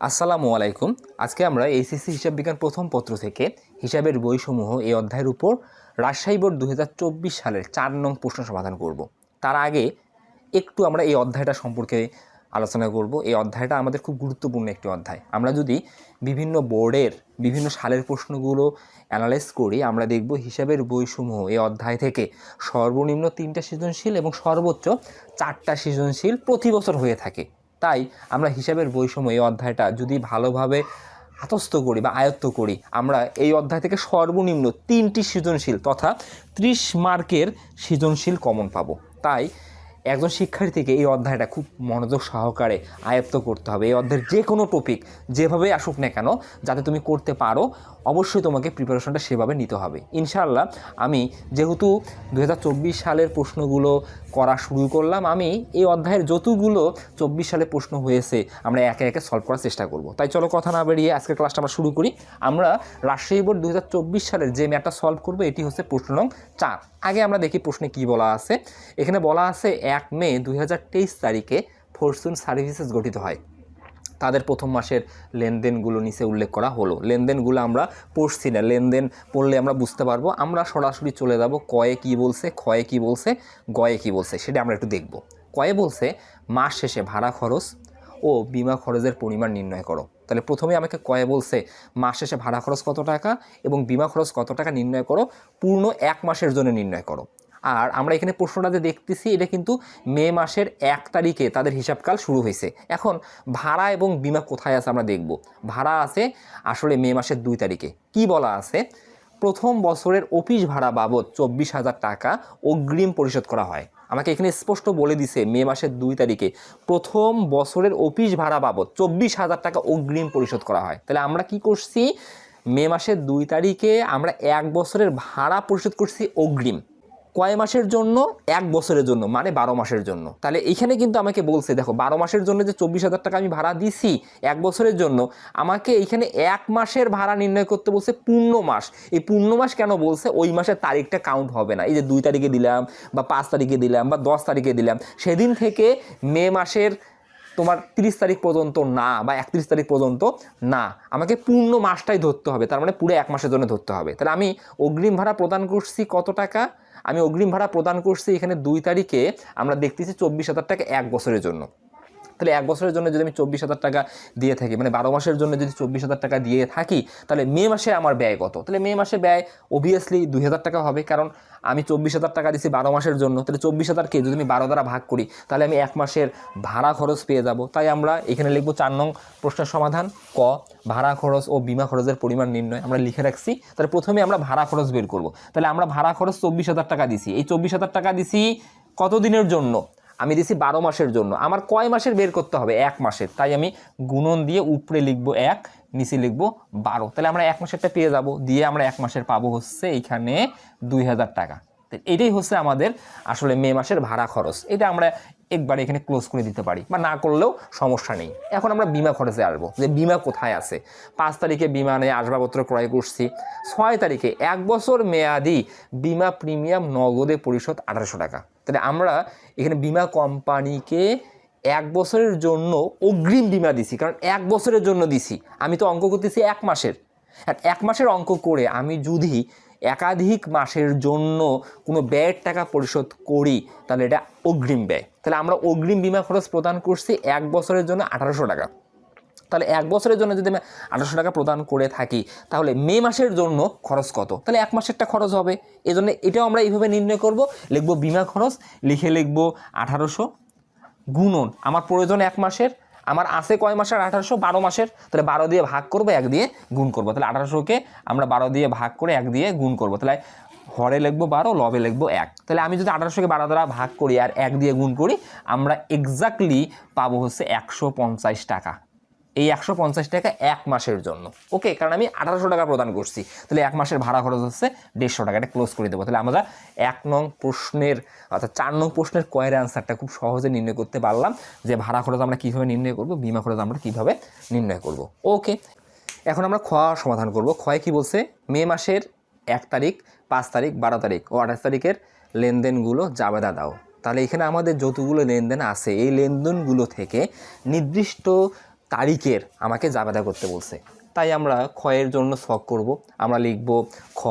আসসালামু আলাইকুম। আজকে আমরা এইচএসসি হিসাব বিজ্ঞান প্রথম পত্র থেকে হিসাবের বইসমূহ এই অধ্যায়ের উপর রাজশাহী বোর্ড দু হাজার চব্বিশ সালের চার নং প্রশ্ন সমাধান করব। তার আগে একটু আমরা এই অধ্যায়টা সম্পর্কে আলোচনা করব। এই অধ্যায়টা আমাদের খুব গুরুত্বপূর্ণ একটি অধ্যায়। আমরা যদি বিভিন্ন বোর্ডের বিভিন্ন সালের প্রশ্নগুলো অ্যানালাইজ করি, আমরা দেখব হিসাবের বইসমূহ এই অধ্যায় থেকে সর্বনিম্ন তিনটা সৃজনশীল এবং সর্বোচ্চ চারটা সৃজনশীল প্রতি বছর হয়ে থাকে। তাই আমরা হিসাবের বৈষম্য এই অধ্যায়টা যদি ভালোভাবে আতস্থ করি বা আয়ত্ত করি, আমরা এই অধ্যায় থেকে সর্বনিম্ন তিনটি সৃজনশীল তথা ত্রিশ মার্কের সৃজনশীল কমন পাবো। তাই একজন শিক্ষার্থীকে এই অধ্যায়টা খুব মনোযোগ সহকারে আয়ত্ত করতে হবে। এই অধ্যায়ের যে কোনো টপিক যেভাবে আসুক না কেন, যাতে তুমি করতে পারো, অবশ্যই তোমাকে প্রিপারেশনটা সেভাবে নিতে হবে। ইনশাআল্লাহ, আমি যেহেতু দু হাজার চব্বিশ সালের প্রশ্নগুলো করা শুরু করলাম। আমি এই অধ্যায়ের যতগুলো চব্বিশ সালে প্রশ্ন হয়েছে, আমরা একে একে সলভ করার চেষ্টা করব। তাই চলো কথা না বেরিয়ে আজকের ক্লাসটা আমরা শুরু করি। আমরা রাজশাহী বোর্ড দু হাজার চব্বিশ সালের যে ম্যাটটা সলভ করব, এটি হচ্ছে প্রশ্ন নং চার। আগে আমরা দেখি প্রশ্নে কি বলা আছে। এখানে বলা আছে, এক মে দু হাজার তেইশ তারিখে ফরচুন সার্ভিসেস গঠিত হয়। তাদের প্রথম মাসের লেনদেনগুলো নিচে উল্লেখ করা হলো। লেনদেনগুলো আমরা পড়ছি না। লেনদেন পড়লে আমরা বুঝতে পারব। আমরা সরাসরি চলে যাব কয়ে কি বলছে ক্ষয়ে কি বলছে, গয়ে কি বলছে, সেটা আমরা একটু দেখব। কয়ে বলছে, মাস শেষে ভাড়া খরচ ও বিমা খরচের পরিমাণ নির্ণয় করো। তাহলে প্রথমে আমাকে কয়ে বলছে, মাস শেষে ভাড়া খরচ কত টাকা এবং বিমা খরচ কত টাকা নির্ণয় করো? পূর্ণ এক মাসের জন্য নির্ণয় করো। আর আমরা এখানে প্রশ্নটা যে দেখতেছি, এটা কিন্তু মে মাসের এক তারিখে তাদের হিসাবকাল শুরু হয়েছে। এখন ভাড়া এবং বিমা কোথায় আছে আমরা দেখব। ভাড়া আছে আসলে মে মাসের দুই তারিখে। কি বলা আছে? প্রথম বছরের অফিস ভাড়া বাবদ চব্বিশ হাজার টাকা অগ্রিম পরিশোধ করা হয়। আমাকে এখানে স্পষ্ট বলে দিছে মে মাসের দুই তারিখে। প্রথম বছরের অফিস ভাড়া বাবদ চব্বিশ হাজার টাকা অগ্রিম পরিশোধ করা হয়। তাহলে আমরা কি করছি? মে মাসের দুই তারিখে আমরা এক বছরের ভাড়া পরিশোধ করছি অগ্রিম। কয় মাসের জন্য? এক বছরের জন্য মানে বারো মাসের জন্য। তাহলে এখানে কিন্তু আমাকে বলছে, দেখো, বারো মাসের জন্য যে চব্বিশ হাজার টাকা আমি ভাড়া দিছি এক বছরের জন্য, আমাকে এইখানে এক মাসের ভাড়া নির্ণয় করতে বলছে পূর্ণ মাস। এই পূর্ণ মাস কেন বলছে? ওই মাসের তারিখটা কাউন্ট হবে না। এই যে দুই তারিখে দিলাম বা পাঁচ তারিখে দিলাম বা দশ তারিখে দিলাম। সেদিন থেকে মে মাসের তোমার তিরিশ তারিখ পর্যন্ত না বা একত্রিশ তারিখ পর্যন্ত না। আমাকে পূর্ণ মাসটাই ধরতে হবে, তার মানে পুরো এক মাসের জন্য ধরতে হবে। তাহলে আমি অগ্রিম ভাড়া প্রদান করছি কত টাকা? আমি অগ্রিম ভাড়া প্রদান করছি এখানে দুই তারিখে, আমরা দেখতেছি চব্বিশ হাজার টাকা এক বছরের জন্য। তাহলে এক বছরের জন্য যদি আমি চব্বিশ হাজার টাকা দিয়ে থাকি মানে বারো মাসের জন্য যদি চব্বিশ হাজার টাকা দিয়ে থাকি, তাহলে মে মাসে আমার ব্যয় কত? তাহলে মে মাসে ব্যয় অবভিয়াসলি দুই হাজার টাকা হবে, কারণ আমি চব্বিশ হাজার টাকা দিচ্ছি বারো মাসের জন্য। তাহলে চব্বিশ হাজারকে যদি আমি বারো দ্বারা ভাগ করি, তাহলে আমি এক মাসের ভাড়া খরচ পেয়ে যাব। তাই আমরা এখানে লিখব চার নং প্রশ্নের সমাধান, ক, ভাড়া খরচ ও বিমা খরচের পরিমাণ নির্ণয় আমরা লিখে রাখছি। তাহলে প্রথমে আমরা ভাড়া খরচ বের করব। তাহলে আমরা ভাড়া খরচ চব্বিশ হাজার টাকা দিছি। এই চব্বিশ হাজার টাকা দিছি কত দিনের জন্য? আমি দিছি বারো মাসের জন্য। আমার কয় মাসের বের করতে হবে? এক মাসের তাই আমি গুণন দিয়ে উপরে লিখব এক, নিচে লিখব বারো। তাহলে আমরা এক মাসেরটা পেয়ে যাব। দিয়ে আমরা এক মাসের পাবো হচ্ছে এইখানে দুই হাজার টাকা। এটাই হচ্ছে আমাদের আসলে মে মাসের ভাড়া খরচ। এটা আমরা একবার এখানে ক্লোজ করে দিতে পারি বা না করলেও সমস্যা নেই। এখন আমরা বিমা খরচে আসব যে বিমা কোথায় আছে? পাঁচ তারিখে বিমা নিয়ে আসবাবপত্র ক্রয় করছি, ছয় তারিখে এক বছর মেয়াদি বিমা প্রিমিয়াম নগদে পরিশোধ আঠারোশো টাকা। তাহলে আমরা এখানে বিমা কোম্পানিকে এক বছরের জন্য অগ্রিম বিমা দিছি, কারণ এক বছরের জন্য দিছি। আমি তো অঙ্ক করতেছি এক মাসের। আর এক মাসের অঙ্ক করে আমি যদি একাধিক মাসের জন্য কোনো ব্যয়ের টাকা পরিশোধ করি, তাহলে এটা অগ্রিম ব্যয়। তাহলে আমরা অগ্রিম বিমা খরচ প্রদান করছি এক বছরের জন্য আঠারোশো টাকা। তাহলে এক বছরের জন্য যদি আমি আঠারোশো টাকা প্রদান করে থাকি, তাহলে মে মাসের জন্য খরচ কত? তাহলে এক মাসেরটা খরচ হবে। এই জন্য এটাও আমরা এইভাবে নির্ণয় করব। লিখব বিমা খরচ, লিখে লিখব আঠারোশো গুণন। আমার প্রয়োজন এক মাসের আমার আছে কয় মাসের আঠারোশো? বারো মাসের। তাহলে বারো দিয়ে ভাগ করব, এক দিয়ে গুণ করব। তাহলে আঠারোশোকে আমরা বারো দিয়ে ভাগ করে এক দিয়ে গুণ করব। তাহলে হরে লিখব বারো, লবে লিখব এক। তাহলে আমি যদি আঠারোশোকে বারো দ্বারা ভাগ করি আর এক দিয়ে গুণ করি, আমরা এক্স্যাক্টলি পাবো হচ্ছে একশো পঞ্চাশ টাকা। এই একশো পঞ্চাশ টাকা এক মাসের জন্য। ওকে, কারণ আমি আঠারোশো টাকা প্রদান করছি। তাহলে এক মাসের ভাড়া খরচ হচ্ছে দেড়শো টাকা। এটা ক্লোজ করে দেবো। তাহলে আমরা এক নং প্রশ্নের, অর্থাৎ চার নং প্রশ্নের কয়ের অ্যান্সারটা খুব সহজে নির্ণয় করতে পারলাম যে ভাড়া খরচ আমরা কীভাবে নির্ণয় করব, বিমা খরচ আমরা কীভাবে নির্ণয় করব। ওকে, এখন আমরা খ সমাধান করব। ক্ষয় কি বলছে? মে মাসের এক তারিখ, পাঁচ তারিখ, বারো তারিখ ও আঠাশ তারিখের লেনদেনগুলো জাবেদা দাও। তাহলে এখানে আমাদের যতগুলো লেনদেন আছে, এই লেনদেনগুলো থেকে নির্দিষ্ট তারিখের আমাকে জাবেদা করতে বলছে। তাই আমরা ক্ষয়ের জন্য শখ করব। আমরা লিখব খ।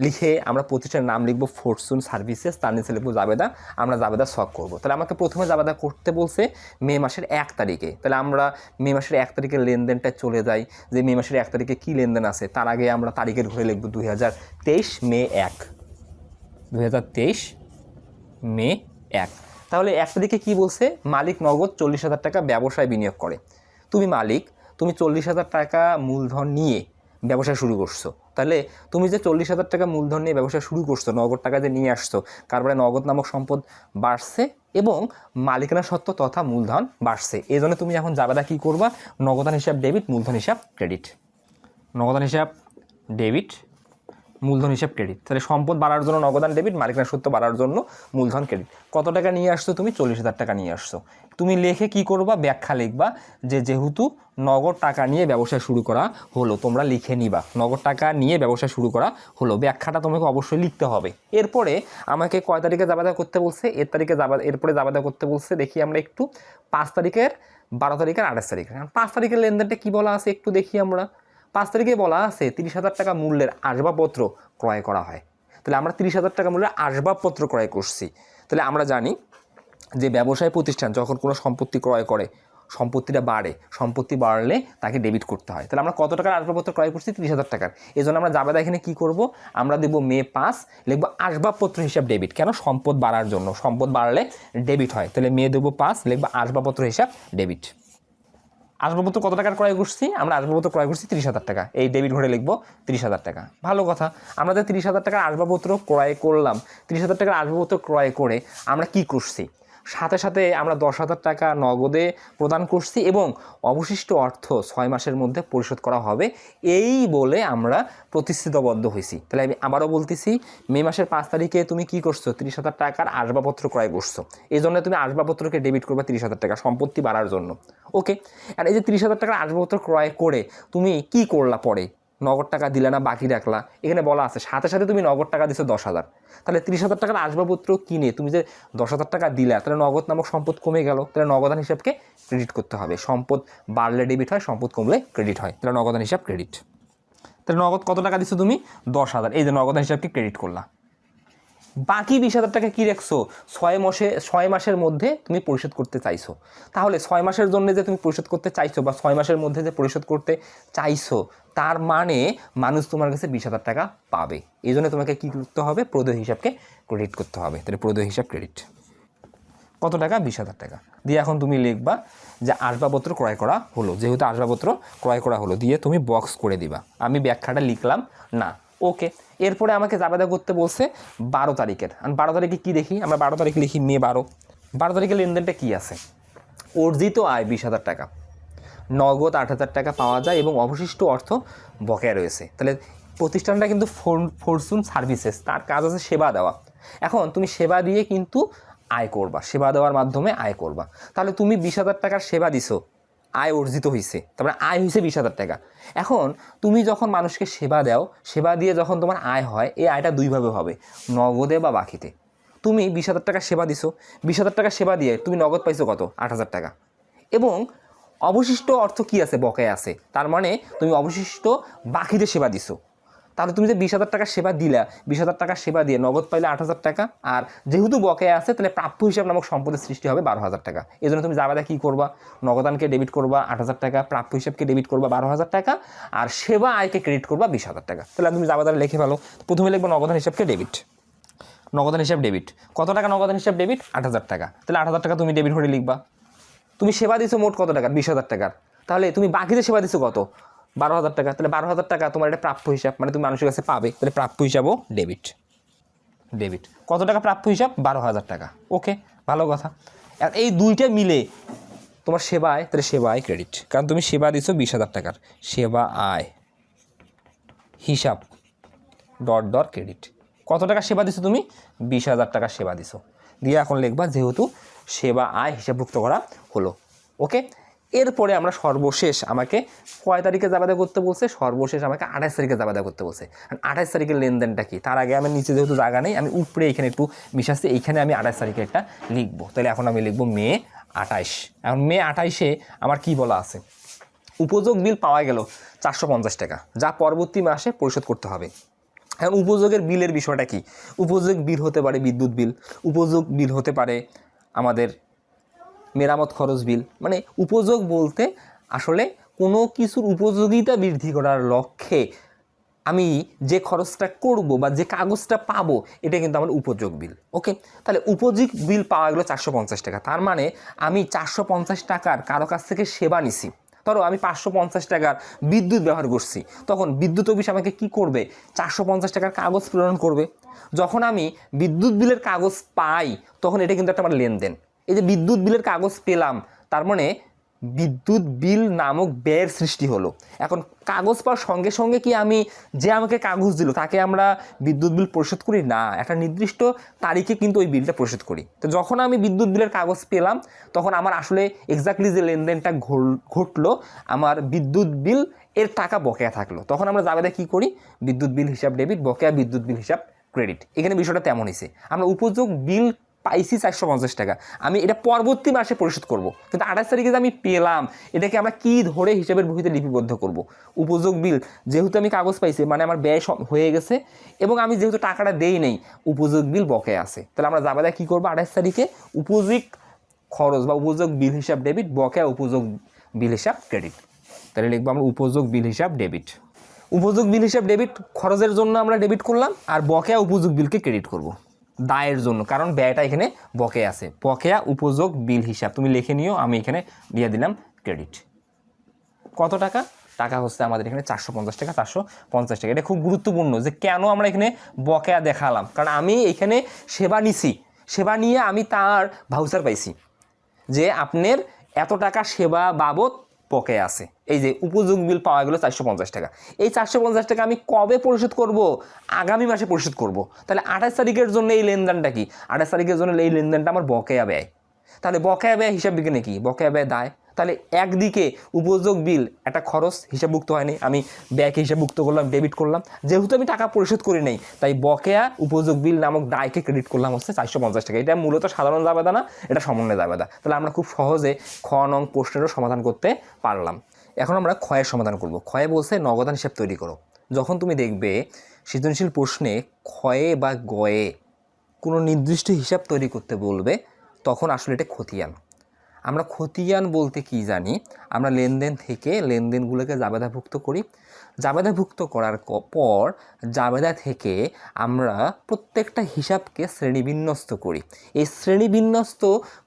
লিখে আমরা প্রতিষ্ঠানের নাম লিখব ফরচুন সার্ভিসেস, তার নিচে লিখব জাবেদা। আমরা জাবেদা শখ করব। তাহলে আমাকে প্রথমে জাবেদা করতে বলছে মে মাসের এক তারিখে। তাহলে আমরা মে মাসের এক তারিখের লেনদেনটা চলে যাই। যে মে মাসের এক তারিখে কী লেনদেন আছে, তার আগে আমরা তারিখের ঘরে লিখব দুই হাজার তেইশ মে এক। দুই মে এক। তাহলে এক তারিখে কী বলছে? মালিক নগদ চল্লিশ হাজার টাকা ব্যবসায় বিনিয়োগ করে। তুমি মালিক, তুমি চল্লিশ হাজার টাকা মূলধন নিয়ে ব্যবসা শুরু করছ। তাহলে তুমি যে চল্লিশ হাজার টাকা মূলধন নিয়ে ব্যবসা শুরু করছ, নগদ টাকা যে নিয়ে আসছো কারবারে নগদ নামক সম্পদ বাড়ছে এবং মালিকানা সত্ত্ব তথা মূলধন বাড়ছে। এই জন্য তুমি এখন যাবেদা কী করবা? নগদান হিসাব, ডেবিট, মূলধন হিসাব, ক্রেডিট। নগদান হিসাব, ডেবিট মূলধন হিসাব ক্রেডিট তাহলে সম্পদ বাড়ার জন্য নগদান ডেবিট মালিকানা সত্য বাড়ার জন্য মূলধন ক্রেডিট কত টাকা নিয়ে আসছো তুমি? চল্লিশ হাজার টাকা নিয়ে আসছো। তুমি লেখে কি করবা? ব্যাখ্যা লিখবা যে যেহেতু নগদ টাকা নিয়ে ব্যবসা শুরু করা হলো, তোমরা লিখে নিবা। নগদ টাকা নিয়ে ব্যবসা শুরু করা হলো, ব্যাখ্যাটা তোমাকে অবশ্যই লিখতে হবে। এরপরে আমাকে কয় তারিখে জাবাদা করতে বলছে? এর তারিখে জাবা এরপরে জাবাদা করতে বলছে, দেখি আমরা একটু পাঁচ তারিখের, বারো তারিখের, আঠাশ তারিখের। পাঁচ তারিখের লেনদেনটা কী বলা আছে একটু দেখি আমরা। পাঁচ তারিখে বলা আছে তিরিশ হাজার টাকা মূল্যের আসবাবপত্র ক্রয় করা হয়। তাহলে আমরা তিরিশ হাজার টাকা মূল্যের আসবাবপত্র ক্রয় করছি। তাহলে আমরা জানি যে ব্যবসায় প্রতিষ্ঠান যখন কোনো সম্পত্তি ক্রয় করে, সম্পত্তিটা বাড়ে, সম্পত্তি বাড়লে তাকে ডেবিট করতে হয়। তাহলে আমরা কত টাকার আসবাবপত্র ক্রয় করছি? তিরিশ হাজার টাকার। এই জন্য আমরা জাবেদা এখানে কী করব? আমরা দেবো মে পাঁচ, লিখব আসবাবপত্র হিসাব ডেবিট কেন? সম্পদ বাড়ার জন্য। সম্পদ বাড়লে ডেবিট হয়। তাহলে মে দেবো পাঁচ, লিখব আসবাবপত্র হিসাব ডেবিট আসবাবপত্র কত টাকার ক্রয় করছি আমরা আসবাবপত্র ক্রয় করছি তিরিশ হাজার টাকা। এই ডেবিট ঘরে লিখব তিরিশ হাজার টাকা। ভালো কথা। আমরা যে তিরিশ হাজার টাকার আসবাবপত্র ক্রয় করলাম, তিরিশ হাজার টাকার আসবাবপত্র ক্রয় করে আমরা কি করছি? সাথে সাথে আমরা দশ হাজার টাকা নগদে প্রদান করছি এবং অবশিষ্ট অর্থ ছয় মাসের মধ্যে পরিশোধ করা হবে। এই বলে আমরা প্রতিশ্রুতবদ্ধ হয়েছি। তাহলে আমি আবারও বলতেছি, মে মাসের পাঁচ তারিখে তুমি কি করছ? তিরিশ হাজার টাকার আসবাবপত্র ক্রয় করছ। এই জন্য তুমি আসবাবপত্রকে ডেবিট করবে তিরিশ হাজার টাকা সম্পত্তি বাড়ার জন্য। ওকে আর এই যে তিরিশ হাজার টাকার আসবাবপত্র ক্রয় করে তুমি কি করলা পরে? নগদ টাকা দিলে না, বাকি রাখলা। এখানে বলা আছে, সাথে সাথে তুমি নগদ টাকা দিছো দশ হাজার। তাহলে ত্রিশ হাজার টাকার আসবাবপত্র কিনে তুমি যে দশ হাজার টাকা দিলা, তাহলে নগদ নামক সম্পদ কমে গেল, তাহলে নগদান হিসাবকে ক্রেডিট করতে হবে। সম্পদ বাড়লে ডেবিট হয়, সম্পদ কমলে ক্রেডিট হয়, তাহলে নগদান হিসাব ক্রেডিট তাহলে নগদ কত টাকা দিছো তুমি? দশ হাজার। এই যে নগদান হিসাবকে ক্রেডিট করলা। বাকি বিশ হাজার টাকা কী রাখছো? ছয় মাসে ছয় মাসের মধ্যে তুমি পরিশোধ করতে চাইছো। তাহলে ছয় মাসের জন্য যে তুমি পরিশোধ করতে চাইছো বা ছয় মাসের মধ্যে যে পরিশোধ করতে চাইছো, তার মানে মানুষ তোমার কাছে বিশ হাজার টাকা পাবে। এই জন্য তোমাকে কী করতে হবে? প্রদেয় হিসাবকে ক্রেডিট করতে হবে। তাহলে প্রদেয় হিসাব ক্রেডিট কত টাকা? বিশ হাজার টাকা। দিয়ে এখন তুমি লিখবা যে আসবাবপত্র ক্রয় করা হলো। যেহেতু আসবাবপত্র ক্রয় করা হলো, দিয়ে তুমি বক্স করে দিবা। আমি ব্যাখ্যাটা লিখলাম। না। ওকে এরপরে আমাকে জাবেদা করতে বলছে বারো তারিখের। আর বারো তারিখে কী দেখি? আমরা বারো তারিখে লিখি মে বারো। বারো তারিখের লেনদেনটা কী আছে? অর্জিত আয় বিশ হাজার টাকা। নগদ আট হাজার টাকা পাওয়া যায় এবং অবশিষ্ট অর্থ বকেয়া রয়েছে। তাহলে প্রতিষ্ঠানটা কিন্তু ফরচুন সার্ভিসেস। তার কাজ আছে সেবা দেওয়া। এখন তুমি সেবা দিয়ে কিন্তু আয় করবা। সেবা দেওয়ার মাধ্যমে আয় করবা। তাহলে তুমি বিশ হাজার টাকার সেবা দিছো। আয় অর্জিত হয়েছে তারপরে আয় হয়েছে বিশ হাজার টাকা। এখন তুমি যখন মানুষকে সেবা দাও, সেবা দিয়ে যখন তোমার আয় হয়, এই আয়টা দুইভাবে হবে, নগদে বা বাকিতে। তুমি বিশ হাজার টাকা সেবা দিছো, বিশ হাজার টাকা সেবা দিয়ে তুমি নগদ পাইছো কত? আট হাজার টাকা। এবং অবশিষ্ট অর্থ কি আছে? বকেয়া আছে। তার মানে তুমি অবশিষ্ট বাকিতে সেবা দিছো। তাহলে তুমি যে বিশ হাজার টাকা সেবা দিলা, বিশ হাজার টাকা সেবা দিয়ে নগদ পাইলে আট হাজার টাকা, আর যেহেতু বকেয়া আছে, তাহলে প্রাপ্য হিসাব নামক সম্পদের সৃষ্টি হবে বারো হাজার টাকা। এই জন্য তুমি জাবাদা কী করবা? নগদানকে ডেবিট করবা, আট হাজার টাকা, প্রাপ্য হিসাবকে ডেবিট করবা বারো হাজার টাকা, আর সেবা আয়কে ক্রেডিট করবা বিশ হাজার টাকা। তাহলে তুমি জাবাদার লিখে ফেলো। প্রথমে লিখব নগদান হিসাবকে ডেবিট নগদান হিসাব ডেবিট কত টাকা নগদান হিসাব ডেবিট আট হাজার টাকা। তাহলে আট হাজার টাকা তুমি ডেবিট করে লিখবা। তুমি সেবা দিছো মোট কত টাকার? বিশ হাজার টাকার। তাহলে তুমি বাকিতে সেবা দিছো কত? বারো হাজার টাকা, তাহলে বারো হাজার টাকা তোমার এটা প্রাপ্য হিসাব মানে তুমি মানুষের কাছে পাবে, তাহলে প্রাপ্য হিসাবও ডেবিট ডেবিট কত টাকা প্রাপ্য হিসাব? বারো হাজার টাকা। ওকে ভালো কথা। আর এই দুইটা মিলে তোমার সেবা আয় তাহলে সেবা আয় ক্রেডিট কারণ তুমি সেবা দিছো বিশ হাজার টাকার। সেবা আয় হিসাব ডট ডট ক্রেডিট কত টাকা সেবা দিছো তুমি? বিশ হাজার টাকা সেবা দিছো। দিয়ে এখন লিখবা যেহেতু সেবা আয় হিসাবভুক্ত করা হলো। ওকে এরপরে আমরা সর্বশেষ আমাকে কয় তারিখে জাবাদা করতে বলছে? সর্বশেষ আমাকে আঠাশ তারিখে জাবাদা করতে বলছে। আঠাশ তারিখের লেনদেনটা কি? তার আগে আমি নিচে যেহেতু জায়গা নেই, আমি উপরে এখানে একটু মিশাচ্ছি এইখানে আমি আঠাশ তারিখে একটা লিখব। তাহলে এখন আমি লিখব মে আঠাইশ এখন মে আঠাইশে আমার কি বলা আছে? উপযোগ বিল পাওয়া গেল চারশো পঞ্চাশ টাকা, যা পরবর্তী মাসে পরিশোধ করতে হবে। এখন উপযোগের বিলের বিষয়টা কি? উপযোগ বিল হতে পারে বিদ্যুৎ বিল, উপযোগ বিল হতে পারে আমাদের মেরামত খরচ বিল। মানে উপযোগ বলতে আসলে কোনো কিছুর উপযোগিতা বৃদ্ধি করার লক্ষ্যে আমি যে খরচটা করব বা যে কাগজটা পাবো, এটা কিন্তু আমার উপযোগ বিল। ওকে? তাহলে উপযোগ বিল পাওয়া গেলো চারশো পঞ্চাশ টাকা। তার মানে আমি চারশো পঞ্চাশ টাকার কারও কাছ থেকে সেবা নিছি। ধরো আমি পাঁচশো পঞ্চাশ টাকার বিদ্যুৎ ব্যবহার করছি। তখন বিদ্যুৎ অফিস আমাকে কি করবে? চারশো পঞ্চাশ টাকার কাগজ প্রেরণ করবে। যখন আমি বিদ্যুৎ বিলের কাগজ পাই, তখন এটা কিন্তু একটা আমার লেনদেন। এই যে বিদ্যুৎ বিলের কাগজ পেলাম, তার মানে বিদ্যুৎ বিল নামক ব্যয়ের সৃষ্টি হলো। এখন কাগজ পাওয়ার সঙ্গে সঙ্গে কি আমি যে আমাকে কাগজ দিল, তাকে আমরা বিদ্যুৎ বিল পরিশোধ করি? না, একটা নির্দিষ্ট তারিখে কিন্তু ওই বিলটা পরিশোধ করি। তো যখন আমি বিদ্যুৎ বিলের কাগজ পেলাম, তখন আমার আসলে এক্স্যাক্টলি যে লেনদেনটা ঘটলো, আমার বিদ্যুৎ বিল এর টাকা বকেয়া থাকল। তখন আমরা জাবেদা কী করি? বিদ্যুৎ বিল হিসাব ডেবিট বকেয়া বিদ্যুৎ বিল হিসাব ক্রেডিট এখানে বিষয়টা তেমন হয়েছে আমরা উপযোগ বিল পাইছি চারশো পঞ্চাশ টাকা। আমি এটা পরবর্তী মাসে পরিশোধ করব। কিন্তু আঠাশ তারিখে যে আমি পেলাম, এটাকে আমরা কি ধরে হিসাবের বহিতে লিপিবদ্ধ করব? উপযোগ বিল, যেহেতু আমি কাগজ পাইছি মানে আমার ব্যয় হয়ে গেছে এবং আমি যেহেতু টাকাটা দেই নেই, উপযোগ বিল বকে আছে। তাহলে আমরা জাবেদা কী করব আঠাশ তারিখে? উপযোগ খরচ বা উপযোগ বিল হিসাব ডেবিট বকেয়া উপযোগ বিল হিসাব ক্রেডিট তাহলে লিখব আমরা উপযোগ বিল হিসাব ডেবিট উপযোগ বিল হিসাব ডেবিট খরচের জন্য আমরা ডেবিট করলাম, আর বকেয়া উপযোগ বিলকে ক্রেডিট করব। দায়ের জন্য, কারণ ব্যয়টা এখানে বকেয়া আছে। বকেয়া উপযোগ বিল হিসাব। তুমি লিখে নিও, আমি এখানে দিয়ে দিলাম ক্রেডিট। কত টাকা? টাকা হচ্ছে আমাদের এখানে চারশো পঞ্চাশ টাকা, চারশো পঞ্চাশ টাকা। এটা খুব গুরুত্বপূর্ণ যে কেন আমরা এখানে বকেয়া দেখালাম। কারণ আমি এখানে সেবা নিছি, সেবা নিয়ে আমি তার ভাউচার পাইছি যে আপনার এত টাকা সেবা বাবদ পকে আছে। এই যে উপযোগ বিল পাওয়া গেলো চারশো পঞ্চাশ টাকা। এই চারশো পঞ্চাশ টাকা আমি কবে পরিশোধ করব? আগামী মাসে পরিশোধ করব। তাহলে আঠাশ তারিখের জন্য এই লেনদেনটা কি? আঠাশ তারিখের জন্য এই লেনদেনটা আমার বকেয়া ব্যয়। তাহলে বকেয়া ব্যয় হিসাব বিজ্ঞানে কি? বকেয়া ব্যয় দায়। তাহলে একদিকে উপযোগ বিল, একটা খরচ হিসাবভুক্ত হয়নি। আমি ব্যয়কে হিসাবভুক্ত করলাম ডেবিট করলাম। যেহেতু আমি টাকা পরিশোধ করি নাই, তাই বকেয়া উপযোগ বিল নামক দায়কে ক্রেডিট করলাম হচ্ছে চারশো পঞ্চাশ টাকা। এটা মূলত সাধারণ জাবেদা না, এটা সমন্বয় জাবেদা। তাহলে আমরা খুব সহজে খ নং প্রশ্নেরও সমাধান করতে পারলাম। এখন আমরা ক্ষয়ের সমাধান করব। ক্ষয়ে বলছে, নগদান হিসাব তৈরি করো। যখন তুমি দেখবে সৃজনশীল প্রশ্নে ক্ষয়ে বা গয়ে কোনো নির্দিষ্ট হিসাব তৈরি করতে বলবে, তখন আসলে এটা খতিয়ান আমরা খতিয়ান বলতে কি জানি? আমরা লেনদেন থেকে লেনদেনগুলোকে জাবেদাভুক্ত করি। জাবেদাভুক্ত করার পর জাবেদা থেকে আমরা প্রত্যেকটা হিসাবকে শ্রেণীবিন্যস্ত করি। এই শ্রেণীবিন্যস্ত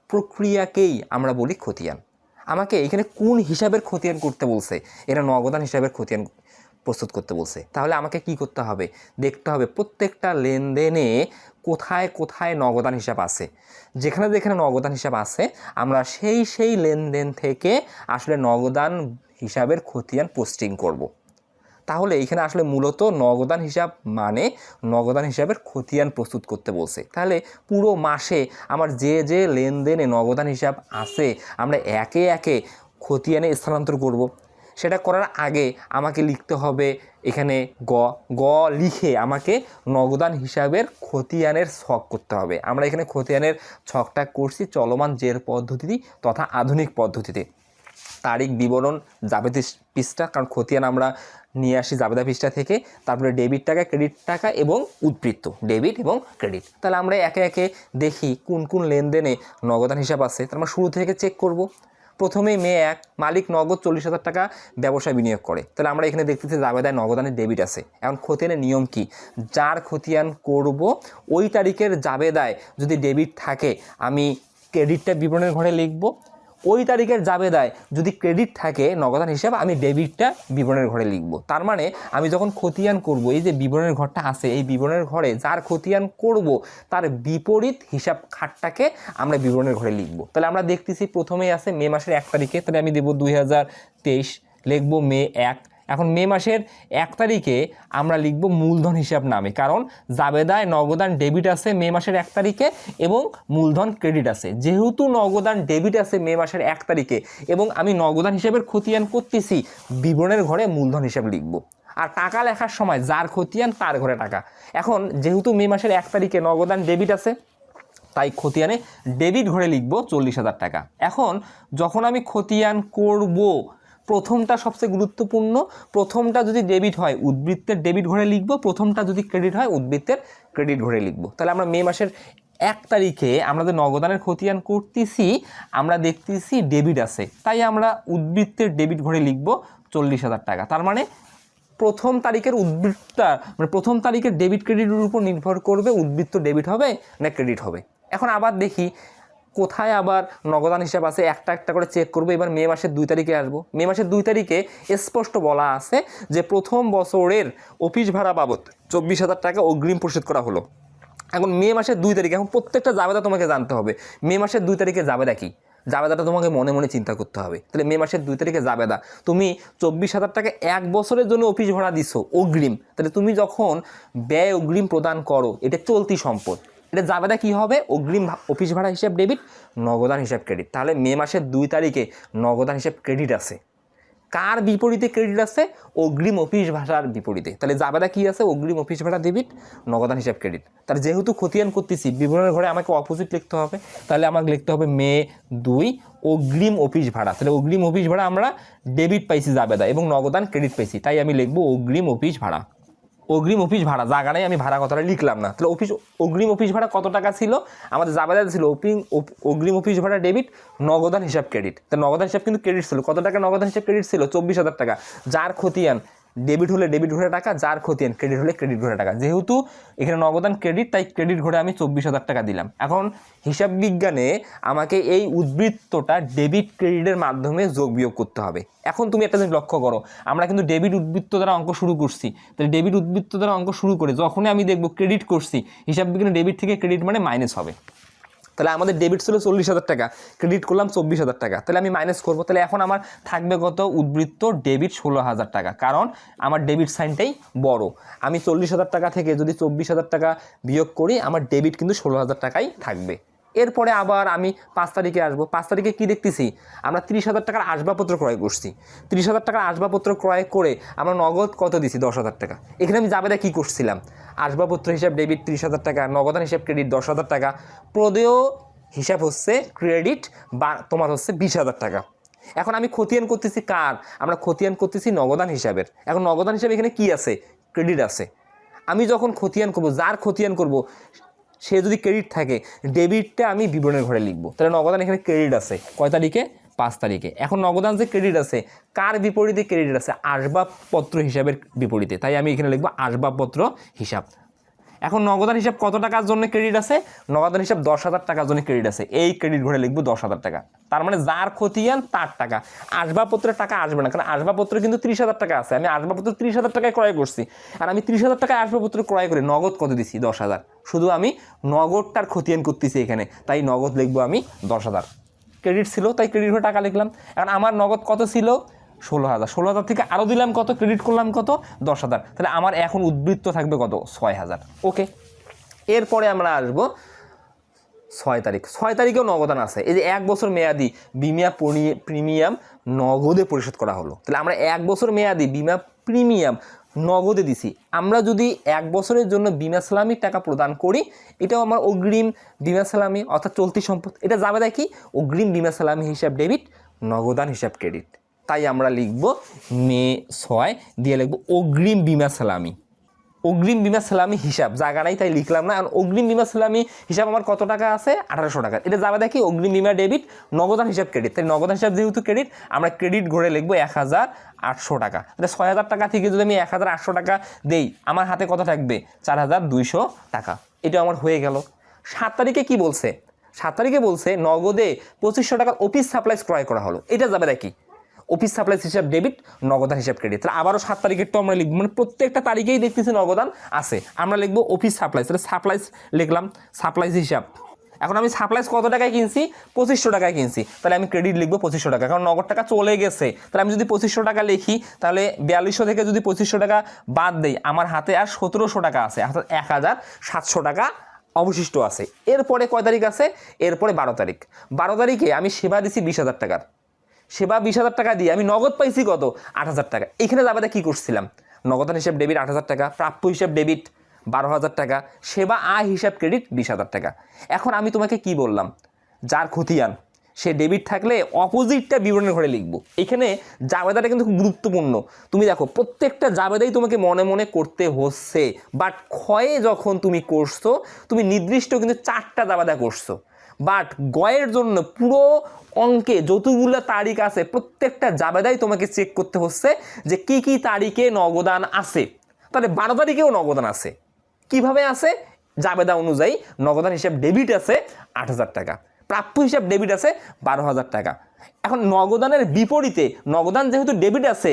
প্রক্রিয়াকেই আমরা বলি খতিয়ান। আমাকে এখানে কোন হিসাবের খতিয়ান করতে বলছে? এরা নগদান হিসাবের খতিয়ান প্রস্তুত করতে বলছে তাহলে আমাকে কি করতে হবে দেখতে হবে প্রত্যেকটা লেনদেনে কোথায় কোথায় নগদান হিসাব আছে যেখানে যেখানে নগদান হিসাব আছে, আমরা সেই সেই লেনদেন থেকে আসলে নগদান হিসাবের খতিয়ান পোস্টিং করব। তাহলে এখানে আসলে মূলত নগদান হিসাব মানে নগদান হিসাবের খতিয়ান প্রস্তুত করতে বলছে তাহলে পুরো মাসে আমার যে যে লেনদেনে নগদান হিসাব আছে, আমরা একে একে খতিয়ানে স্থানান্তর করব। সেটা করার আগে আমাকে লিখতে হবে এখানে গ। গ লিখে আমাকে নগদান হিসাবের খতিয়ানের ছক করতে হবে। আমরা এখানে খতিয়ানের ছকটা করছি চলমান জের পদ্ধতি তথা আধুনিক পদ্ধতিতে। তারিখ, বিবরণ জাবেদা পৃষ্ঠা, কারণ খতিয়ান আমরা নিয়ে আসি জাবেদা পৃষ্ঠা থেকে, তারপরে ডেবিট টাকা, ক্রেডিট টাকা এবং উদ্বৃত্ত ডেবিট এবং ক্রেডিট। তাহলে আমরা একে একে দেখি কোন কোন লেনদেনে নগদান হিসাব আছে। তার আমরা শুরু থেকে চেক করব। প্রথমেই মে এক, মালিক নগদ চল্লিশ হাজার টাকা ব্যবসায় বিনিয়োগ করে। তাহলে আমরা এখানে দেখতেছি জাবেদায় নগদানের ডেবিট আছে। এখন খতিয়ানের নিয়ম কি? যার খতিয়ান করব, ওই তারিখের জাবেদায় যদি ডেবিট থাকে, আমি ক্রেডিটটা বিবরণের ঘরে লিখব ওই তারিখের জাবেদায় যদি ক্রেডিট থাকে নগদান হিসাবে, আমি ডেবিটটা বিবরণের ঘরে লিখব। তার মানে আমি যখন খতিয়ান করব, এই যে বিবরণের ঘরটা আছে, এই বিবরণের ঘরে যার খতিয়ান করব, তার বিপরীত হিসাব খাটটাকে আমরা বিবরণের ঘরে লিখব। তাহলে আমরা দেখতেছি প্রথমেই আছে মে মাসের এক তারিখে, তাহলে আমি দেবো দুই হাজার তেইশ, লিখব মে এক এখন মে মাসের এক তারিখে আমরা লিখব মূলধন হিসাব নামে, কারণ জাবেদায় নগদান ডেবিট আছে মে মাসের এক তারিখে এবং মূলধন ক্রেডিট আছে। যেহেতু নগদান ডেবিট আছে মে মাসের এক তারিখে এবং আমি নগদান হিসাবের খতিয়ান করতেছি, বিবরণের ঘরে মূলধন হিসাব লিখব। আর টাকা লেখার সময় যার খতিয়ান তার ঘরে টাকা। এখন যেহেতু মে মাসের এক তারিখে নগদান ডেবিট আছে, তাই খতিয়ানে ডেবিট ঘরে লিখব চল্লিশ হাজার টাকা। এখন যখন আমি খতিয়ান করব প্রথমটা সবচেয়ে গুরুত্বপূর্ণ, প্রথমটা যদি ডেবিট হয়, উদ্বৃত্তের ডেবিট ঘরে লিখব, প্রথমটা যদি ক্রেডিট হয়, উদ্বৃত্তের ক্রেডিট ঘরে লিখব। তাহলে আমরা মে মাসের এক তারিখে আমরা যে নগদানের খতিয়ান করতেছি, আমরা দেখতেছি ডেবিট আছে। তাই আমরা উদ্বৃত্তের ডেবিট ঘরে লিখব চল্লিশ হাজার টাকা। তার মানে প্রথম তারিখের উদ্বৃত্তটা মানে প্রথম তারিখের ডেবিট ক্রেডিটের উপর নির্ভর করবে উদ্বৃত্ত ডেবিট হবে না ক্রেডিট হবে। এখন আবার দেখি কোথায় আবার নগদান হিসাব আছে? একটা একটা করে চেক করব। এবার মে মাসের দুই তারিখে আসব। মে মাসের দুই তারিখে স্পষ্ট বলা আছে যে প্রথম বছরের অফিস ভাড়া বাবদ চব্বিশ হাজার টাকা অগ্রিম পরিশোধ করা হলো। এখন মে মাসের দুই তারিখে, এখন প্রত্যেকটা জাবেদা তোমাকে জানতে হবে। মে মাসের দুই তারিখে জাবেদা কি? জাবেদাটা তোমাকে মনে মনে চিন্তা করতে হবে। তাহলে মে মাসের দুই তারিখে জাবেদা। তুমি চব্বিশ হাজার টাকা এক বছরের জন্য অফিস ভাড়া দিছো, অগ্রিম। তাহলে তুমি যখন ব্যয় অগ্রিম প্রদান করো, এটা চলতি সম্পদ। এটা জাবেদা কি হবে? অগ্রিম অফিস ভাড়া হিসাব ডেবিট, নগদান হিসাব ক্রেডিট। তাহলে মে মাসের দুই তারিখে নগদান হিসাব ক্রেডিট আছে। কার বিপরীতে ক্রেডিট আছে? অগ্রিম অফিস ভাড়ার বিপরীতে। তাহলে জাবেদা কী আছে? অগ্রিম অফিস ভাড়া, ডেবিট, নগদান হিসাব ক্রেডিট। তাহলে যেহেতু খতিয়ান করতেছি, বিবরণের ঘরে আমাকে অপোজিট লিখতে হবে। তাহলে আমাকে লিখতে হবে মে দুই, অগ্রিম অফিস ভাড়া। তাহলে অগ্রিম অফিস ভাড়া আমরা ডেবিট পাইছি জাবেদা এবং নগদান ক্রেডিট পাইছি। তাই আমি লিখব অগ্রিম অফিস ভাড়া। অগ্রিম অফিস ভাড়া, জায়গা নেই, আমি ভাড়া কথাটা লিখলাম না। তাহলে অফিস অগ্রিম অফিস ভাড়া কত টাকা ছিল? আমাদের জাবেদা ছিল অগ্রিম অগ্রিম অফিস ভাড়া ডেবিট নগদান হিসাব ক্রেডিট তো নগদান হিসাব কিন্তু ক্রেডিট ছিল। কত টাকা নগদান হিসাব ক্রেডিট ছিল? চব্বিশ হাজার টাকা। যার খতিয়ান ডেবিট হলে ডেবিট ঘরে টাকা, যার ক্ষতি খতিয়ান ক্রেডিট হলে ক্রেডিট ঘরে টাকা। যেহেতু এখানে নগদান ক্রেডিট তাই ক্রেডিট ঘরে আমি চব্বিশ হাজার টাকা দিলাম। এখন হিসাব বিজ্ঞানে আমাকে এই উদ্বৃত্তটা ডেবিট ক্রেডিটের মাধ্যমে যোগ বিয়োগ করতে হবে। এখন তুমি একটা জিনিস লক্ষ্য করো, আমরা কিন্তু ডেবিট উদ্বৃত্ত দ্বারা অঙ্ক শুরু করছি। তাহলে ডেবিট উদ্বৃত্ত দ্বারা অঙ্ক শুরু করে যখনই আমি দেখব ক্রেডিট করছি, হিসাব বিজ্ঞানে ডেবিট থেকে ক্রেডিট মানে মাইনাস হবে। তাহলে আমাদের ডেবিট ছিল চল্লিশ হাজার টাকা ক্রেডিট করলাম চব্বিশ হাজার টাকা। তাহলে আমি মাইনাস করব। তাহলে এখন আমার থাকবে কত? উদ্বৃত্ত ডেবিট ষোলো হাজার টাকা। কারণ আমার ডেবিট সাইনটাই বড়। আমি চল্লিশ হাজার টাকা থেকে যদি চব্বিশ হাজার টাকা বিয়োগ করি, আমার ডেবিট কিন্তু ষোলো হাজার টাকাই থাকবে। এরপরে আবার আমি পাঁচ তারিখে আসব। পাঁচ তারিখে কি দেখতেছি? আমরা তিরিশ হাজার টাকার আসবাবপত্র ক্রয় করছি। তিরিশ হাজার টাকার আসবাবপত্র ক্রয় করে আমরা নগদ কত দিছি? দশ হাজার টাকা। এখানে আমি জাবেদা কী করছিলাম? আসবাবপত্র হিসাব ডেবিট তিরিশ হাজার টাকা, নগদান হিসাব ক্রেডিট দশ হাজার টাকা, প্রদেয় হিসাব হচ্ছে ক্রেডিট বা তোমার হচ্ছে বিশ হাজার টাকা। এখন আমি খতিয়ান করতেছি কার? আমরা খতিয়ান করতেছি নগদান হিসাবের। এখন নগদান হিসাবে এখানে কি আছে? ক্রেডিট আছে। আমি যখন খতিয়ান করব, যার খতিয়ান করব সে যদি ক্রেডিট থাকে ডেবিটটা আমি বিবরণের ঘরে লিখব। তাহলে নগদান এখানে ক্রেডিট আছে। কয় তারিখে? পাঁচ তারিখে। এখন নগদান যে ক্রেডিট আছে, কার বিপরীতে ক্রেডিট আছে? আসবাবপত্র হিসাবের বিপরীতে। তাই আমি এখানে লিখব আসবাবপত্র হিসাব। এখন নগদান হিসাব কত টাকার জন্য ক্রেডিট আছে? নগদান হিসাব দশ হাজার টাকার জন্য ক্রেডিট আছে। এই ক্রেডিট ঘরে লিখব দশ হাজার টাকা। তার মানে যার খতিয়ান তার টাকা। আসবাবপত্রের টাকা আসবে না, কারণ আসবাবপত্র কিন্তু ত্রিশ হাজার টাকা আছে। আমি আসবাবপত্র ত্রিশ হাজার টাকায় ক্রয় করছি। আর আমি ত্রিশ হাজার টাকায় আসবাবপত্র ক্রয় করে নগদ কত দিছি? দশ হাজার। শুধু আমি নগদটার খতিয়ান করতেছি এখানে। তাই নগদ লিখব আমি দশ হাজার। ক্রেডিট ছিল, তাই ক্রেডিট হয়ে টাকা লিখলাম। এখন আমার নগদ কত ছিল? ষোলো হাজার। ষোলো হাজার থেকে আরও দিলাম কত? ক্রেডিট করলাম কত? দশ হাজার। তাহলে আমার এখন উদ্বৃত্ত থাকবে কত? ছয় হাজার। ওকে এরপরে আমরা আসব ছয় তারিখ। ছয় তারিখেও নগদান আছে। এই যে এক বছর মেয়াদি বিমা পরি- প্রিমিয়াম নগদে পরিশোধ করা হলো। তাহলে আমরা এক বছর মেয়াদি বিমা প্রিমিয়াম নগদে দিছি। আমরা যদি এক বছরের জন্য বিমা সালামির টাকা প্রদান করি, এটাও আমার অগ্রিম বিমা সালামি অর্থাৎ চলতি সম্পদ। এটা যাবে দেখি অগ্রিম বিমা সালামি হিসাব ডেবিট, নগদান হিসাব ক্রেডিট। তাই আমরা লিখব মে ছয়, দিয়ে লিখব অগ্রিম বিমা সালামি। অগ্রিম বিমা সালামি হিসাব, জায়গা নাই তাই লিখলাম না। কারণ অগ্রিম বিমা সালামি হিসাব আমার কত টাকা আছে? আঠারোশো টাকা। এটা যাবে দেখি, অগ্রিম বিমা ডেবিট, নগদান হিসাব ক্রেডিট। তাই নগদান হিসাব যেহেতু ক্রেডিট, আমরা ক্রেডিট ঘরে লিখব এক হাজার আটশো টাকা। তাহলে ছয় হাজার টাকা থেকে যদি আমি এক হাজার আটশো টাকা দেই, আমার হাতে কত থাকবে? চার হাজার দুইশো টাকা। এটা আমার হয়ে গেল। সাত তারিখে কি বলছে? সাত তারিখে বলছে, নগদে পঁচিশশো টাকার অফিস সাপ্লাইস ক্রয় করা হলো। এটা যাবে দেখি। অফিস সাপ্লাইস হিসাব ডেবিট, নগদান হিসাব ক্রেডিট। তাহলে আবারও সাত তারিখের তো আমরা লিখব মানে প্রত্যেকটা তারিখেই দেখতেছি নগদান আছে। আমরা লিখব অফিস সাপ্লাইস, তাহলে সাপ্লাইস লিখলাম, সাপ্লাইস হিসাব। এখন আমি সাপ্লাইস কত টাকায় কিনছি? পঁচিশশো টাকায় কিনছি। তাহলে আমি ক্রেডিট লিখব পঁচিশশো টাকা, কারণ নগদ টাকা চলে গেছে। তাহলে আমি যদি পঁচিশশো টাকা লিখি, তাহলে বিয়াল্লিশশো থেকে যদি পঁচিশশো টাকা বাদ দেই, আমার হাতে আর সতেরোশো টাকা আছে, অর্থাৎ এক হাজার সাতশো টাকা অবশিষ্ট আছে। এরপরে কয় তারিখ আছে? এরপরে বারো তারিখ। বারো তারিখে আমি সেবা দিছি বিশ হাজার টাকার। সেবা বিশ হাজার টাকা দিয়ে আমি নগদ পাইছি কত? আট হাজার টাকা। এখানে যাবে কি করছিলাম? নগদান হিসাব ডেবিট আট হাজার টাকা, প্রাপ্য হিসাব ডেবিট বারো হাজার টাকা, সেবা আয় হিসাব ক্রেডিট বিশ হাজার টাকা। এখন আমি তোমাকে কি বললাম? যার খতিয়ান সে ডেবিট থাকলে অপোজিটটা বিবরণের ঘরে লিখব। এখানে জাবেদাটা কিন্তু খুব গুরুত্বপূর্ণ। তুমি দেখো, প্রত্যেকটা জাবেদাই তোমাকে মনে মনে করতে হচ্ছে। বাট ক্ষয়ে যখন তুমি করছ, তুমি নির্দিষ্ট কিন্তু চারটা জাবেদা করছ। বাট গয়ের জন্য পুরো অঙ্কে যতগুলো তারিখ আছে, প্রত্যেকটা জাবেদাই তোমাকে চেক করতে হচ্ছে যে কি কি তারিখে নগদান আছে। তাহলে বারো তারিখেও নগদান আছে। কীভাবে আছে? জাবেদা অনুযায়ী নগদান হিসাব ডেবিট আছে আট হাজার টাকা। প্রাপ্য হিসাব ডেবিট আছে বারো হাজার টাকা। এখন নগদানের বিপরীতে, নগদান যেহেতু ডেবিট আছে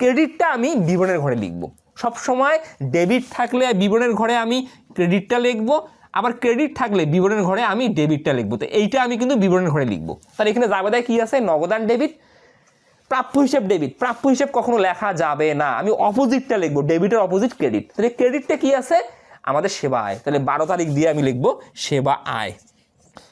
ক্রেডিটটা আমি বিবরণের ঘরে লিখব। সব সময় ডেবিট থাকলে বিবরণের ঘরে আমি ক্রেডিটটা লিখব আবার ক্রেডিট থাকলে বিবরণের ঘরে আমি ডেবিটটা লিখব। তো এইটা আমি কিন্তু বিবরণের ঘরে লিখব। তাহলে এখানে জাবেদায় কি আছে? নগদান ডেবিট প্রাপ্য হিসেব ডেবিট প্রাপ্য হিসেব কখনো লেখা যাবে না। আমি অপোজিটটা লিখব ডেবিটের অপোজিট ক্রেডিট তাহলে ক্রেডিটটা কি আছে? আমাদের সেবা আয়। তাহলে বারো তারিখ দিয়ে আমি লিখব সেবা আয়।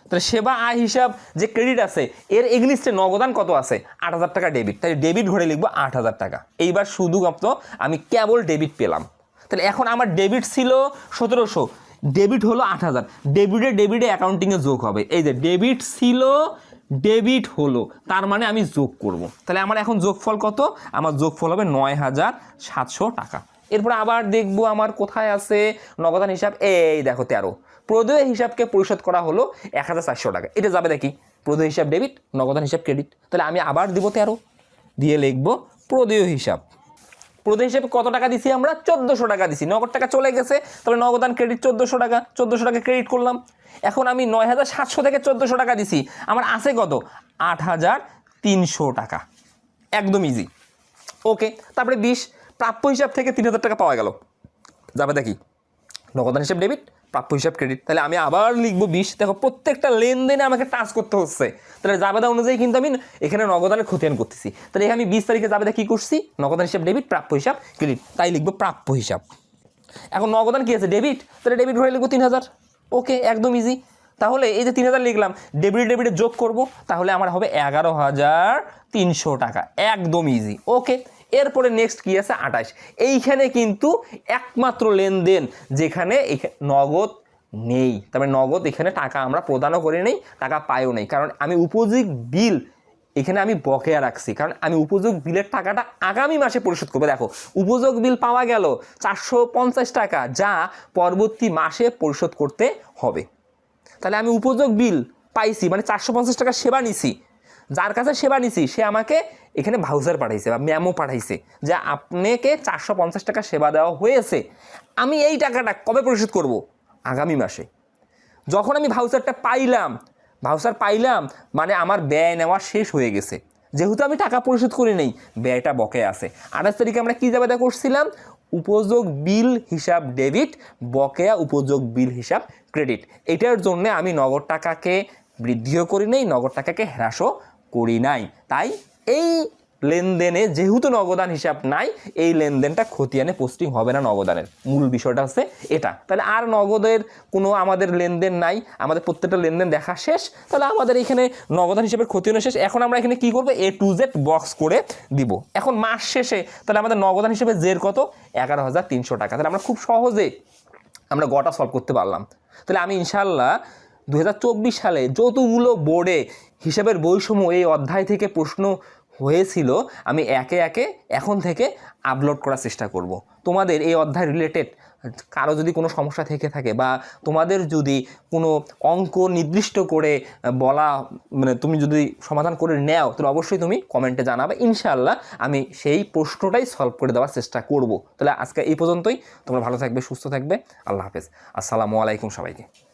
তাহলে সেবা আয় হিসাব যে ক্রেডিট আছে, এর এগলিস্টে নগদান কত আছে? আট হাজার টাকা ডেবিট তাহলে ডেবিট ঘরে লিখব আট হাজার টাকা। এইবার শুধুমাত্র আমি কেবল ডেবিট পেলাম। তাহলে এখন আমার ডেবিট ছিল সতেরোশো। ডেবিট হলো আট হাজার। ডেবিটে ডেবিটে অ্যাকাউন্টিংয়ে যোগ হবে। এই যে ডেবিট ছিল ডেবিট হলো। তার মানে আমি যোগ করব। তাহলে আমার এখন যোগফল কত? আমার যোগফল হবে নয় হাজার সাতশো টাকা। এরপর আবার দেখব আমার কোথায় আছে নগদান হিসাব। এই দেখো, তেরো। প্রদেয় হিসাবকে পরিশোধ করা হলো এক হাজার চারশো টাকা। এটা যাবে দেখি। প্রদেয় হিসাব ডেবিট নগদান হিসাব ক্রেডিট তাহলে আমি আবার দিব তেরো। দিয়ে লিখব প্রদেয় হিসাব। প্রদেয় হিসেবে কত টাকা দিছি আমরা? চোদ্দোশো টাকা দিছি। নগদ টাকা চলে গেছে। তাহলে নগদান ক্রেডিট চোদ্দোশো টাকা চোদ্দোশো টাকা ক্রেডিট করলাম। এখন আমি নয় হাজার সাতশো থেকে চোদ্দোশো টাকা দিছি। আমার আছে কত? আট হাজার তিনশো টাকা। একদম ইজি ওকে তারপরে বিশ। প্রাপ্য হিসাব থেকে তিন হাজার টাকা পাওয়া গেল। যাবে দেখি। নগদান হিসেব ডেবিট প্রাপ্য হিসাব ক্রেডিট তাহলে আমি আবার লিখব বিশ। দেখো, প্রত্যেকটা লেনদেনে আমাকে টাচ করতে হচ্ছে। তাহলে জাবেদা অনুযায়ী কিন্তু আমি এখানে নগদানের খতিয়ান করতেছি। তাহলে এখানে আমি বিশ তারিখে জাবেদা কী করছি? নগদান হিসাব ডেবিট প্রাপ্য হিসাব ক্রেডিট তাই লিখব প্রাপ্য হিসাব। এখন নগদান কী আছে? ডেবিট তাহলে ডেবিট ঘরে লিখব তিন হাজার ওকে একদম ইজি তাহলে এই যে তিন হাজার লিখলাম ডেবিট ডেবিটে যোগ করব, তাহলে আমার হবে এগারো হাজার তিনশো টাকা। একদম ইজি ওকে এরপরে নেক্সট কী আছে? আঠাশ। এইখানে কিন্তু একমাত্র লেনদেন যেখানে নগদ নেই। তবে নগদ এখানে টাকা আমরা প্রদানও করি নেই, টাকা পাইও নেই। কারণ আমি উপযোগ বিল এখানে আমি বকেয়া রাখছি। কারণ আমি উপযোগ বিলের টাকাটা আগামী মাসে পরিশোধ করব। দেখো, উপযোগ বিল পাওয়া গেল চারশো পঞ্চাশ টাকা, যা পরবর্তী মাসে পরিশোধ করতে হবে। তাহলে আমি উপযোগ বিল পাইছি মানে চারশো পঞ্চাশ টাকা সেবা নিছি। যার কাছে সেবা নিছি, সে আমাকে এখানে ভাউচার পাঠাইছে বা ম্যামো পাঠাইছে যে আপনাকে চারশো পঞ্চাশ টাকা সেবা দেওয়া হয়েছে। আমি এই টাকাটা কবে পরিশোধ করব? আগামী মাসে। যখন আমি ভাউচারটা পাইলাম ভাউচার পাইলাম মানে আমার ব্যয় নেওয়া শেষ হয়ে গেছে। যেহেতু আমি টাকা পরিশোধ করি নেই, ব্যয়টা বকে আছে। আঠাশ তারিখে আমরা কী জাবেদা করছিলাম? উপযোগ বিল, হিসাব ডেবিট, বকেয়া উপযোগ বিল, হিসাব ক্রেডিট। এটার জন্য আমি নগদ টাকাকে বৃদ্ধিও করি নেই, নগদ টাকাকে হ্রাসও করি নাই। তাই এই লেনদেনে যেহেতু নগদান হিসাব নাই, এই লেনদেনটা খতিয়ানে পোস্টিং হবে না নগদানের। মূল বিষয়টা হচ্ছে এটা। তাহলে আর নগদের কোনো আমাদের লেনদেন নাই, আমাদের প্রত্যেকটা লেনদেন দেখা শেষ, তাহলে আমাদের এখানে নগদান হিসেবে খতিয়ানো শেষ। এখন আমরা এখানে কি করব? এ টু জেড বক্স করে দিব। এখন মাস শেষে তাহলে আমাদের নগদান হিসেবে জের কত? এগারো হাজার তিনশো টাকা। তাহলে আমরা খুব সহজে আমরা গটা সলভ করতে পারলাম। তাহলে আমি ইনশাল্লাহ দু হাজার চব্বিশ সালে যতগুলো বোর্ডে হিসাবের বৈষম্য এই অধ্যায় থেকে প্রশ্ন হয়েছিল, আমি একে একে এখন থেকে আপলোড করার চেষ্টা করব। তোমাদের এই অধ্যায় রিলেটেড কারও যদি কোনো সমস্যা থেকে থাকে বা তোমাদের যদি কোনো অঙ্ক নির্দিষ্ট করে বলা মানে তুমি যদি সমাধান করে নেও, তাহলে অবশ্যই তুমি কমেন্টে জানাবে। ইনশাআল্লাহ আমি সেই প্রশ্নটাই সলভ করে দেওয়ার চেষ্টা করব। তাহলে আজকে এই পর্যন্তই। তোমরা ভালো থাকবে, সুস্থ থাকবে। আল্লাহ হাফেজ। আসসালামু আলাইকুম সবাইকে।